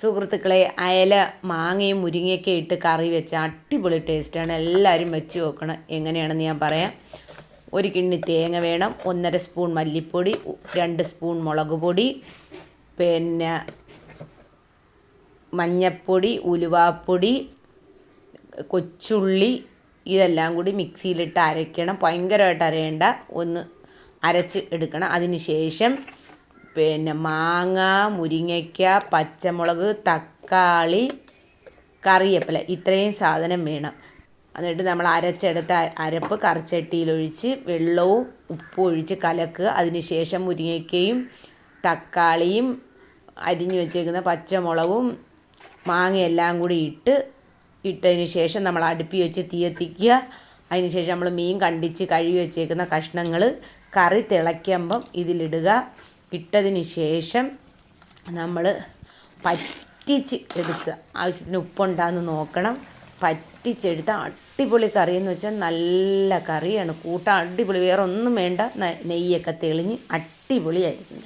സുഹൃത്തുക്കളെ അയല മാങ്ങയും മുരിങ്ങയൊക്കെ ഇട്ട് കറി വെച്ച അടിപൊളി ടേസ്റ്റാണ്. എല്ലാവരും വെച്ച് നോക്കണം. എങ്ങനെയാണെന്ന് ഞാൻ പറയാം. ഒരു കിണ്ണി തേങ്ങ വേണം ഒന്നര സ്പൂൺ മല്ലിപ്പൊടി രണ്ട് സ്പൂൺ മുളക് പൊടി പിന്നെ മഞ്ഞപ്പൊടി ഉലുവാപ്പൊടി കൊച്ചുള്ളി ഇതെല്ലാം കൂടി മിക്സിയിലിട്ട് അരയ്ക്കണം. ഭയങ്കരമായിട്ട് അരയേണ്ട. ഒന്ന് അരച്ച് എടുക്കണം. അതിന് ശേഷം പിന്നെ മാങ്ങ മുരിങ്ങയ്ക്ക പച്ചമുളക് തക്കാളി കറിവേപ്പില ഇത്രയും സാധനം വേണം. എന്നിട്ട് നമ്മൾ അരച്ചെടുത്ത അരപ്പ് കറിച്ചട്ടിയിലൊഴിച്ച് വെള്ളവും ഉപ്പും ഒഴിച്ച് കലക്കുക. അതിന് ശേഷം മുരിങ്ങയ്ക്കയും തക്കാളിയും അരിഞ്ഞു വെച്ചേക്കുന്ന പച്ചമുളകും മാങ്ങയെല്ലാം കൂടി ഇട്ട് ഇട്ടതിന് ശേഷം നമ്മൾ അടുപ്പി വെച്ച് തീ എത്തിക്കുക അതിന് ശേഷം നമ്മൾ മീൻ കണ്ടിച്ച് കഴുകി വെച്ചേക്കുന്ന കഷ്ണങ്ങൾ കറി തിളയ്ക്കുമ്പം ഇതിലിടുക. ഇട്ടതിന് ശേഷം നമ്മൾ പറ്റിച്ച് എടുക്കുക. ആവശ്യത്തിന് ഉപ്പുണ്ടാന്ന് നോക്കണം. പറ്റിച്ചെടുത്ത അടിപൊളി കറി എന്ന് വെച്ചാൽ നല്ല കറിയാണ്. കൂട്ടാൻ അടിപൊളി. വേറെ ഒന്നും വേണ്ട നെയ്യൊക്കെ തെളിഞ്ഞ് അടിപൊളിയായിരിക്കും.